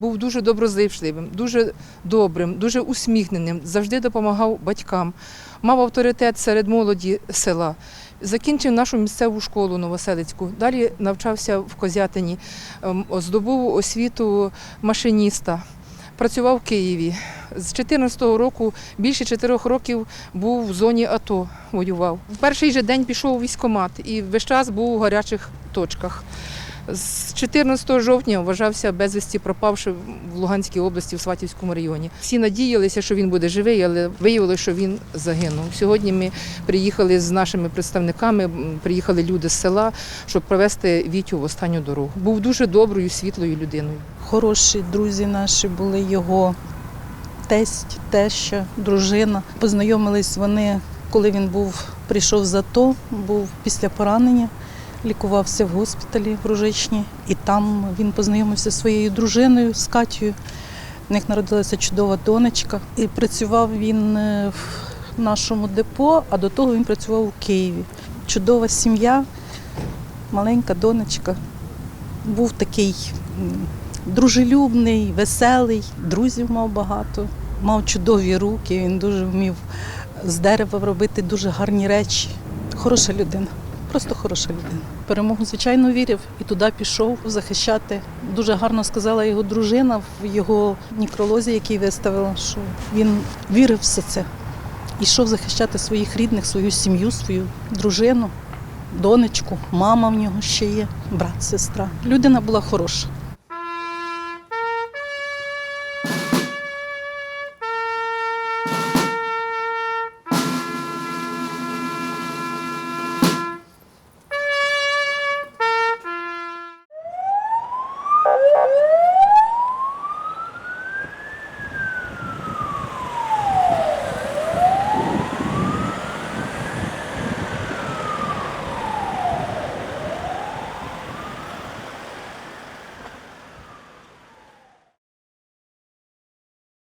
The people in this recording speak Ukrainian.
Був дуже доброзичливим, дуже добрим, дуже усміхненим, завжди допомагав батькам, мав авторитет серед молоді села. Закінчив нашу місцеву школу Новоселицьку. Далі навчався в Козятині, ем, здобув освіту машиніста. Працював в Києві. З 14-го року більше чотирьох років був в зоні АТО, воював. В перший же день пішов у військкомат і весь час був у гарячих точках. З 14 жовтня вважався безвісті пропавши в Луганській області, в Сватівському районі. Всі надіялися, що він буде живий, але виявилося, що він загинув. Сьогодні ми приїхали з нашими представниками, приїхали люди з села, щоб провести Вітю в останню дорогу. Був дуже доброю, світлою людиною. Хороші друзі наші були його тесть, теща, дружина. Познайомились вони, коли він був, прийшов з АТО, був після поранення, лікувався в госпіталі в Ружичні. І там він познайомився зі своєю дружиною, з Катєю. В них народилася чудова донечка. І працював він е, в нашому депо, а до того він працював у Києві. Чудова сім'я, маленька донечка. Був такий дружелюбний, веселий, друзів мав багато, мав чудові руки, він дуже вмів з дерева робити дуже гарні речі. Хороша людина, просто хороша людина. Перемогу, звичайно, вірив і туди пішов захищати. Дуже гарно сказала його дружина в його нікролозі, який виставила, що він вірив все це. Ішов захищати своїх рідних, свою сім'ю, свою дружину, донечку, мама в нього ще є, брат, сестра. Людина була хороша.